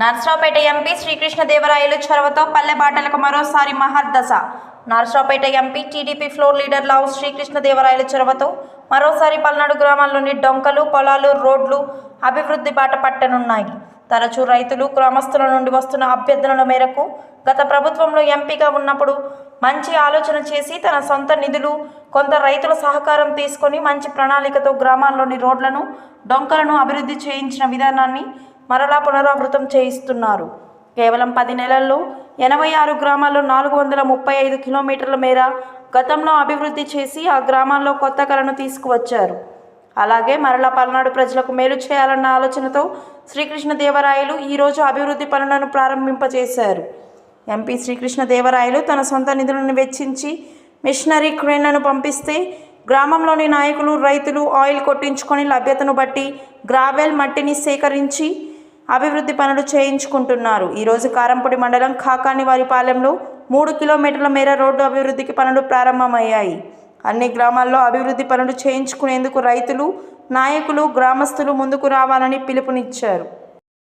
Narasaraopet MP Srikrishnadevarayalu చొరవతో పల్లెబాటలకు మరోసారి మహర్దశ Narasaraopet MP TDP floor leader Lavu Srikrishnadevarayalu చొరవతో మరోసారి పల్నాడు గ్రామాల్లోని డొంకలు పొలాలు రోడ్లు అభివృద్ధి బాట పట్టనున్నాయి. తరచూ రైతులు గ్రామస్తుల నుండి వస్తున్న అభ్యర్థనల మేరకు గత ప్రభుత్వంలో ఎంపీగా ఉన్నప్పుడు మంచి ఆలోచన చేసి తన సొంత నిధులు కొంత రైతుల సహకారం తీసుకొని మంచి ప్రణాళికతో గ్రామాల్లోని రోడ్లను డొంకలను అభివృద్ధి చేయించిన విధానాన్ని మరలా పునరావృతం చేయిస్తున్నారు. కేవలం పది నెలల్లో ఎనభై ఆరు గ్రామాల్లో నాలుగు వందల ముప్పై ఐదు కిలోమీటర్ల మేర గతంలో అభివృద్ధి చేసి ఆ గ్రామాల్లో కొత్త కళను తీసుకువచ్చారు. అలాగే మరలా పల్నాడు ప్రజలకు మేలు చేయాలన్న ఆలోచనతో శ్రీకృష్ణదేవరాయలు ఈరోజు అభివృద్ధి పనులను ప్రారంభింపజేశారు. ఎంపీ శ్రీకృష్ణదేవరాయలు తన సొంత నిధులను వెచ్చించి మిషనరీ క్రేన్లను పంపిస్తే గ్రామంలోని నాయకులు రైతులు ఆయిల్ కొట్టించుకొని లభ్యతను బట్టి గ్రావెల్ మట్టిని సేకరించి అభివృద్ధి పనులు చేయించుకుంటున్నారు. ఈరోజు కారంపొడి మండలం కాకానివారిపాలెంలో మూడు కిలోమీటర్ల మేర రోడ్డు అభివృద్ధికి పనులు ప్రారంభమయ్యాయి. అన్ని గ్రామాల్లో అభివృద్ధి పనులు చేయించుకునేందుకు రైతులు నాయకులు గ్రామస్తులు ముందుకు రావాలని పిలుపునిచ్చారు.